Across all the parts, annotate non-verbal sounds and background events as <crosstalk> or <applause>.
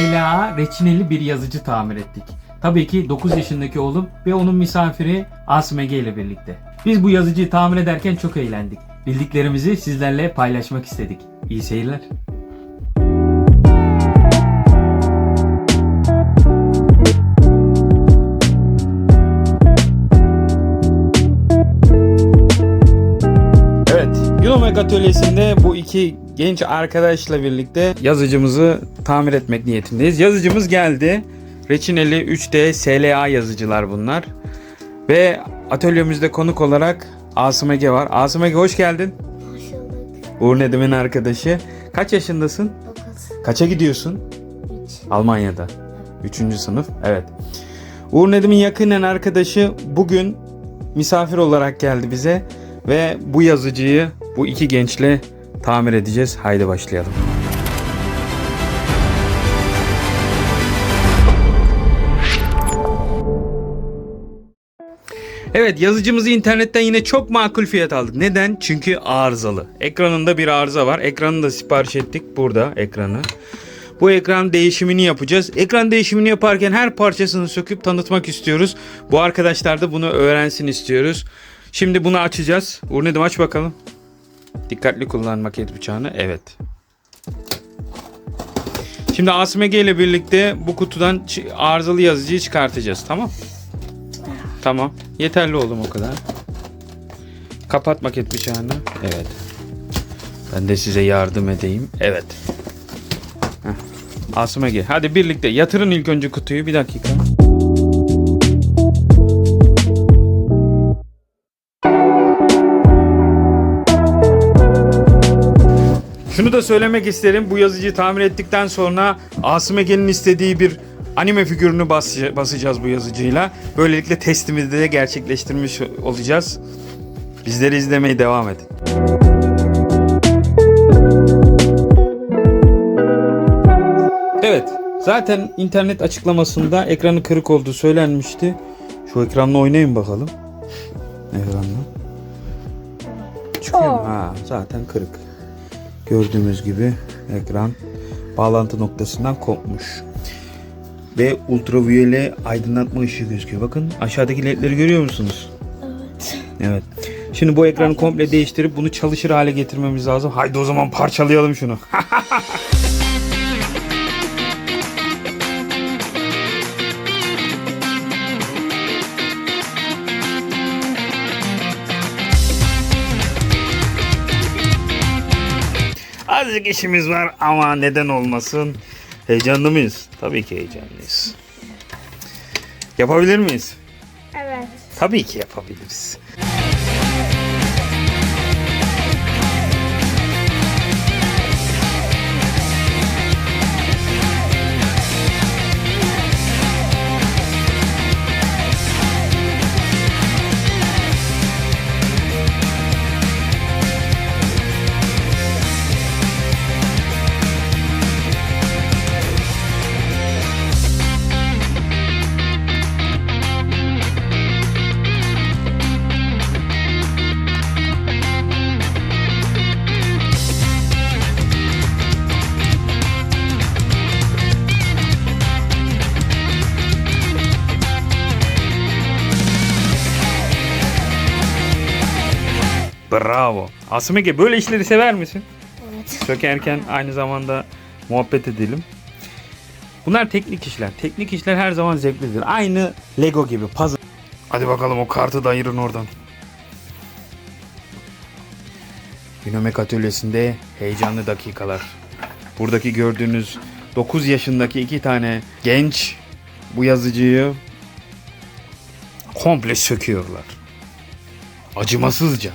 SLA reçineli bir yazıcı tamir ettik. Tabii ki 9 yaşındaki oğlum ve onun misafiri Asım Ege ile birlikte. Biz bu yazıcıyı tamir ederken çok eğlendik. Bildiklerimizi sizlerle paylaşmak istedik. İyi seyirler. Evet, Yunomek Atölyesi'nde bu iki genç arkadaşla birlikte yazıcımızı tamir etmek niyetindeyiz. Yazıcımız geldi. Reçineli 3D SLA yazıcılar bunlar. Ve atölyemizde konuk olarak Asım Ege var. Asım Ege hoş geldin. Hoş bulduk. Uğur Nedim'in arkadaşı. Kaç yaşındasın? 9, Kaça gidiyorsun? 3. Almanya'da. Üçüncü sınıf. Evet. Uğur Nedim'in yakinen arkadaşı bugün misafir olarak geldi bize ve bu yazıcıyı bu iki gençle tamir edeceğiz. Haydi başlayalım. Evet yazıcımızı internetten yine çok makul fiyat aldık. Neden? Çünkü arızalı. Ekranında bir arıza var. Ekranını da sipariş ettik. Burada ekranı. Bu ekran değişimini yapacağız. Ekran değişimini yaparken her parçasını söküp tanıtmak istiyoruz. Bu arkadaşlar da bunu öğrensin istiyoruz. Şimdi bunu açacağız. Uğur Nedim aç bakalım. Dikkatli kullan maket bıçağını. Evet. Şimdi Asım Ege ile birlikte bu kutudan arızalı yazıcıyı çıkartacağız. Tamam. Tamam. Yeterli oğlum o kadar. Kapat maket bıçağını. Evet. Ben de size yardım edeyim. Evet. Heh. Asım Ege. Hadi birlikte yatırın ilk önce kutuyu. Bir dakika. Şunu da söylemek isterim. Bu yazıcıyı tamir ettikten sonra Asım Ege'nin istediği bir anime figürünü bas- basacağız bu yazıcıyla. Böylelikle testimizi de gerçekleştirmiş olacağız. Bizleri izlemeye devam edin. Evet. Zaten internet açıklamasında ekranı kırık olduğu söylenmişti. Şu ekranla oynayın bakalım. Ekranla. Çıkıyor mu? Ha, zaten kırık. Gördüğümüz gibi ekran bağlantı noktasından kopmuş. Ve ultraviyole aydınlatma ışığı gözüküyor. Bakın aşağıdaki ledleri görüyor musunuz? Evet. Evet. Şimdi bu ekranı komple değiştirip bunu çalışır hale getirmemiz lazım. Haydi o zaman parçalayalım şunu. <laughs> Azıcık işimiz var ama neden olmasın? Heyecanlı mıyız? Tabii ki heyecanlıyız. Yapabilir miyiz? Evet. Tabii ki yapabiliriz. Bravo. Asım Ege böyle işleri sever misin? Evet. Sökerken aynı zamanda muhabbet edelim. Bunlar teknik işler. Teknik işler her zaman zevklidir. Aynı Lego gibi puzzle. Hadi bakalım o kartı da ayırın oradan. Binomek atölyesinde heyecanlı dakikalar. Buradaki gördüğünüz 9 yaşındaki iki tane genç bu yazıcıyı komple söküyorlar. Acımasızca.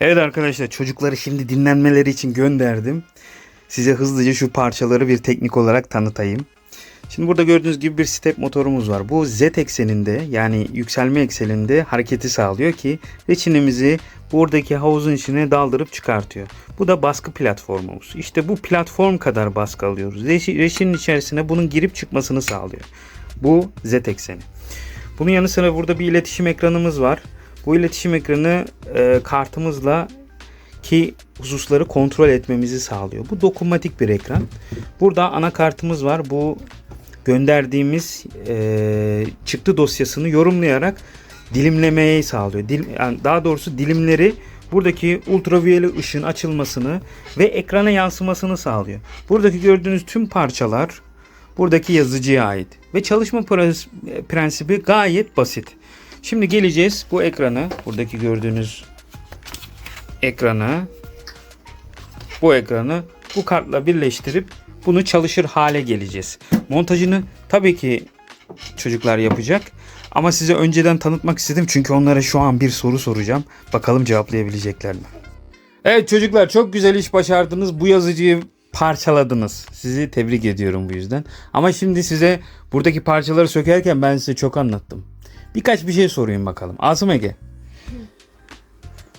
Evet arkadaşlar çocukları şimdi dinlenmeleri için gönderdim. Size hızlıca şu parçaları bir teknik olarak tanıtayım. Şimdi burada gördüğünüz gibi bir step motorumuz var. Bu z ekseninde yani yükselme ekseninde hareketi sağlıyor ki reçinimizi buradaki havuzun içine daldırıp çıkartıyor. Bu da baskı platformumuz. İşte bu platform kadar baskı alıyoruz. Reçi- Reçinin içerisine bunun girip çıkmasını sağlıyor. Bu z ekseni. Bunun yanı sıra burada bir iletişim ekranımız var. Bu iletişim ekranı e, kartımızla ki hususları kontrol etmemizi sağlıyor. Bu dokunmatik bir ekran. Burada anakartımız var. Bu gönderdiğimiz e, çıktı dosyasını yorumlayarak dilimlemeyi sağlıyor. Dil, yani daha doğrusu dilimleri buradaki ultraviyole ışığın açılmasını ve ekrana yansımasını sağlıyor. Buradaki gördüğünüz tüm parçalar buradaki yazıcıya ait ve çalışma prens- prensibi gayet basit. Şimdi geleceğiz bu ekranı, buradaki gördüğünüz ekranı bu ekranı bu kartla birleştirip bunu çalışır hale geleceğiz. Montajını tabii ki çocuklar yapacak. Ama size önceden tanıtmak istedim çünkü onlara şu an bir soru soracağım. Bakalım cevaplayabilecekler mi? Evet çocuklar çok güzel iş başardınız. Bu yazıcıyı parçaladınız. Sizi tebrik ediyorum bu yüzden. Ama şimdi size buradaki parçaları sökerken ben size çok anlattım. Birkaç bir şey sorayım bakalım. Asım Ege.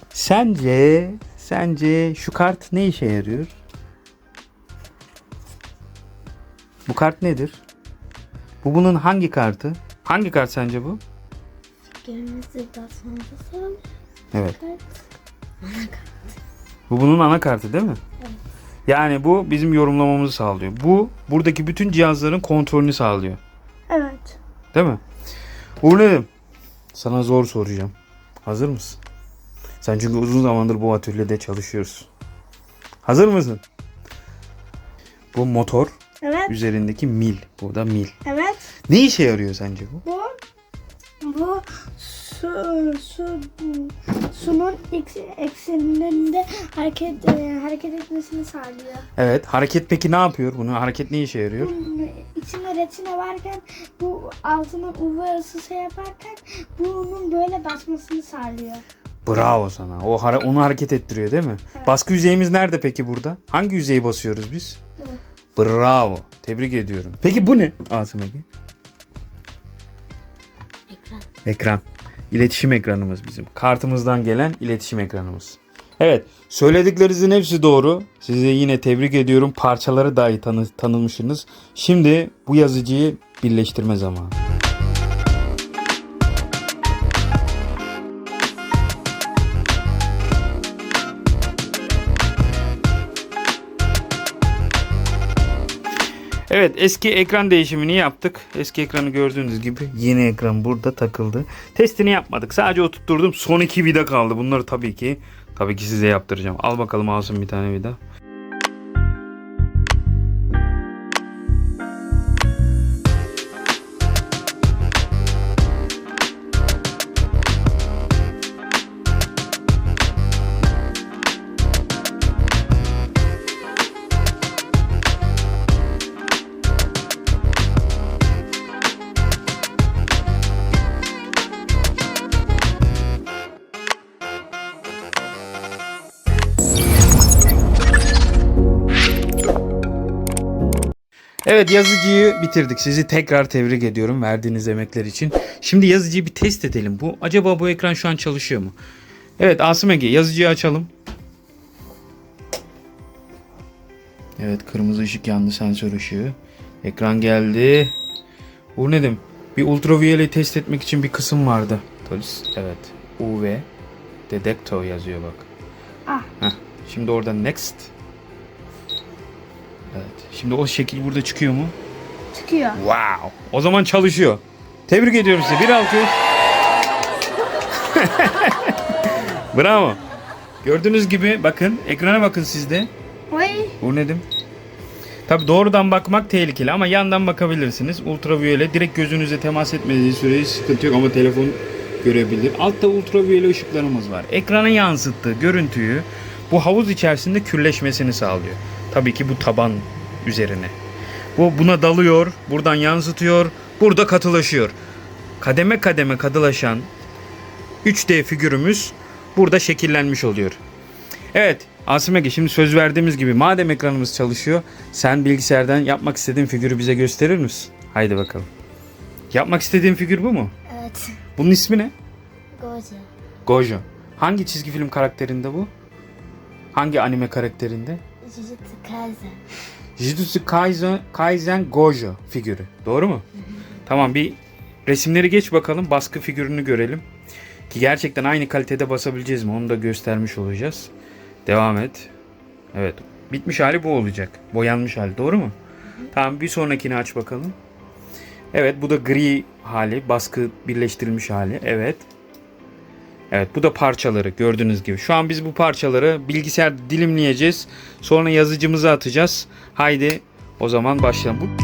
Sence, sence şu kart ne işe yarıyor? Bu kart nedir? Bu bunun hangi kartı? Hangi kart sence bu? Basmamızı sağlıyor. Evet. Evet. Bu bunun anakartı değil mi? Yani bu bizim yorumlamamızı sağlıyor. Bu buradaki bütün cihazların kontrolünü sağlıyor. Evet. Değil mi? Uğur'um sana zor soracağım. Hazır mısın? Sen çünkü uzun zamandır bu atölyede çalışıyorsun. Hazır mısın? Bu motor Evet. üzerindeki mil. Burada mil. Evet. Ne işe yarıyor sence bu? Bu bu su su sunun ekseninde hareket e, hareket etmesini sağlıyor. Evet. Hareket peki ne yapıyor? Bunu hareket ne işe yarıyor? Bunun içinde reçine varken bu altının UV ısısı yaparken bunun böyle basmasını sağlıyor. Bravo sana. O hara- onu hareket ettiriyor değil mi? Evet. Baskı yüzeyimiz nerede peki burada? Hangi yüzeyi basıyoruz biz? Bravo. Tebrik ediyorum. Peki bu ne? Asım Ege. Ekran. Ekran. İletişim ekranımız bizim. Kartımızdan gelen iletişim ekranımız. Evet, söylediklerinizin hepsi doğru. Sizi yine tebrik ediyorum. Parçaları dahi tanı tanımışsınız. Şimdi bu yazıcıyı birleştirme zamanı. Evet eski ekran değişimini yaptık. Eski ekranı gördüğünüz gibi yeni ekran burada takıldı. Testini yapmadık. Sadece oturtturdum. Son iki vida kaldı. Bunları tabii ki tabii ki size yaptıracağım. Al bakalım Asım bir tane vida. Evet yazıcıyı bitirdik. Sizi tekrar tebrik ediyorum verdiğiniz emekler için. Şimdi yazıcıyı bir test edelim. Bu acaba bu ekran şu an çalışıyor mu? Evet Asım Ege yazıcıyı açalım. Evet kırmızı ışık yandı sensör ışığı. Ekran geldi. Bu nedim? Bir ultraviyole test etmek için bir kısım vardı. Polis. Evet. UV. Detector yazıyor bak. Ah. Heh. Şimdi orada next. Evet. Şimdi o şekil burada çıkıyor mu? Çıkıyor. Wow. O zaman çalışıyor. Tebrik ediyorum size. Bir alkış. <laughs> Bravo. Gördüğünüz gibi bakın ekrana bakın sizde. Oy. Bu nedim? Tabi doğrudan bakmak tehlikeli ama yandan bakabilirsiniz. Ultraviyole direkt gözünüze temas etmediği sürece sıkıntı yok ama telefon görebilir. Altta ultraviyole ışıklarımız var. Ekrana yansıttığı görüntüyü bu havuz içerisinde kürleşmesini sağlıyor. Tabii ki bu taban üzerine. Bu buna dalıyor, buradan yansıtıyor, burada katılaşıyor. Kademe kademe katılaşan 3D figürümüz burada şekillenmiş oluyor. Evet Asım Ege şimdi söz verdiğimiz gibi madem ekranımız çalışıyor sen bilgisayardan yapmak istediğin figürü bize gösterir misin? Haydi bakalım. Yapmak istediğin figür bu mu? Evet. Bunun ismi ne? Goji. Gojo. Hangi çizgi film karakterinde bu? Hangi anime karakterinde? Jujutsu Kaisen. Jujutsu Kaisen, Kaisen Gojo figürü. Doğru mu? Tamam bir resimleri geç bakalım. Baskı figürünü görelim. Ki gerçekten aynı kalitede basabileceğiz mi? Onu da göstermiş olacağız. Devam et. Evet. Bitmiş hali bu olacak. Boyanmış hali. Doğru mu? Tamam bir sonrakini aç bakalım. Evet bu da gri hali. Baskı birleştirilmiş hali. Evet. Evet bu da parçaları gördüğünüz gibi. Şu an biz bu parçaları bilgisayar dilimleyeceğiz. Sonra yazıcımıza atacağız. Haydi o zaman başlayalım. Bu...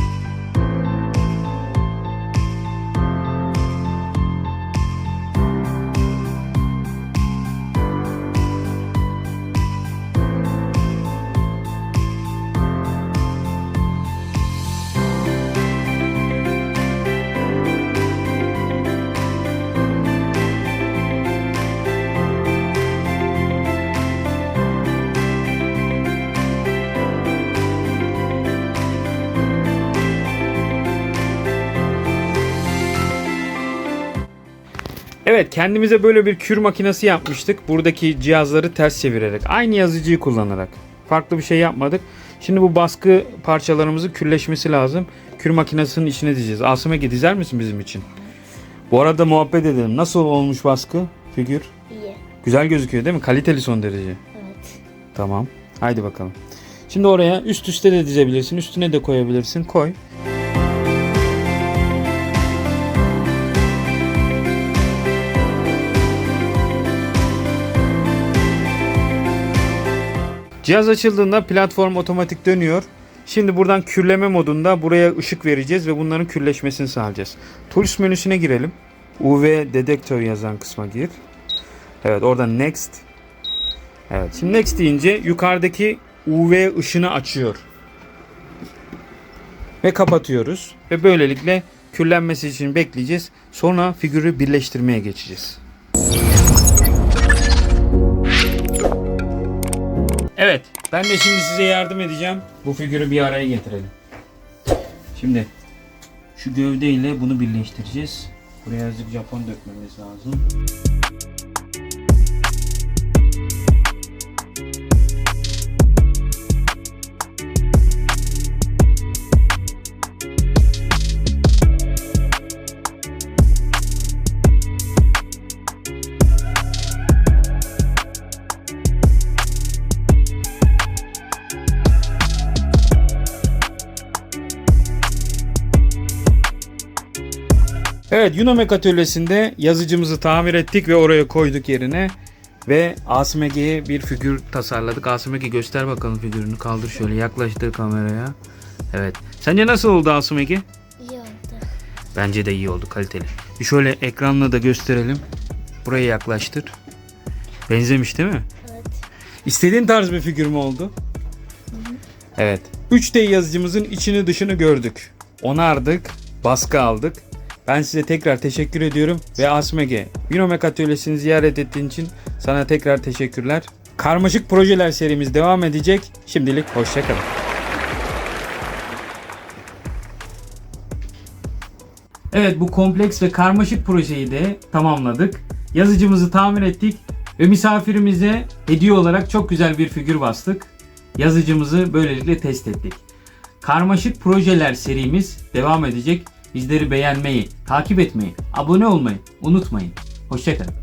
Evet kendimize böyle bir kür makinesi yapmıştık. Buradaki cihazları ters çevirerek. Aynı yazıcıyı kullanarak. Farklı bir şey yapmadık. Şimdi bu baskı parçalarımızın kürleşmesi lazım. Kür makinesinin içine dizeceğiz. Asım Ege dizer misin bizim için? Bu arada muhabbet edelim. Nasıl olmuş baskı figür? İyi. Güzel gözüküyor değil mi? Kaliteli son derece. Evet. Tamam. Haydi bakalım. Şimdi oraya üst üste de dizebilirsin. Üstüne de koyabilirsin. Koy. Cihaz açıldığında platform otomatik dönüyor. Şimdi buradan kürleme modunda buraya ışık vereceğiz ve bunların kürleşmesini sağlayacağız. Tools menüsüne girelim. UV dedektör yazan kısma gir. Evet oradan next. Evet şimdi next deyince yukarıdaki UV ışını açıyor. Ve kapatıyoruz. Ve böylelikle kürlenmesi için bekleyeceğiz. Sonra figürü birleştirmeye geçeceğiz. Evet ben de şimdi size yardım edeceğim. Bu figürü bir araya getirelim. Şimdi şu gövdeyle bunu birleştireceğiz. Buraya azıcık Japon dökmemiz lazım. Evet Yunamek atölyesinde yazıcımızı tamir ettik ve oraya koyduk yerine. Ve Asım Ege'ye bir figür tasarladık. Asım Ege göster bakalım figürünü. Kaldır şöyle yaklaştır kameraya. Evet. Sence nasıl oldu Asım Ege? İyi oldu. Bence de iyi oldu kaliteli. Bir şöyle ekranla da gösterelim. Buraya yaklaştır. Benzemiş değil mi? Evet. İstediğin tarz bir figür mü oldu? Evet. 3D yazıcımızın içini dışını gördük. Onardık, baskı aldık. Ben size tekrar teşekkür ediyorum ve Asmege, Binomek Atölyesi'ni ziyaret ettiğin için sana tekrar teşekkürler. Karmaşık projeler serimiz devam edecek. Şimdilik hoşçakalın. Evet bu kompleks ve karmaşık projeyi de tamamladık. Yazıcımızı tamir ettik ve misafirimize hediye olarak çok güzel bir figür bastık. Yazıcımızı böylelikle test ettik. Karmaşık projeler serimiz devam edecek. Bizleri beğenmeyi, takip etmeyi, abone olmayı unutmayın. Hoşçakalın.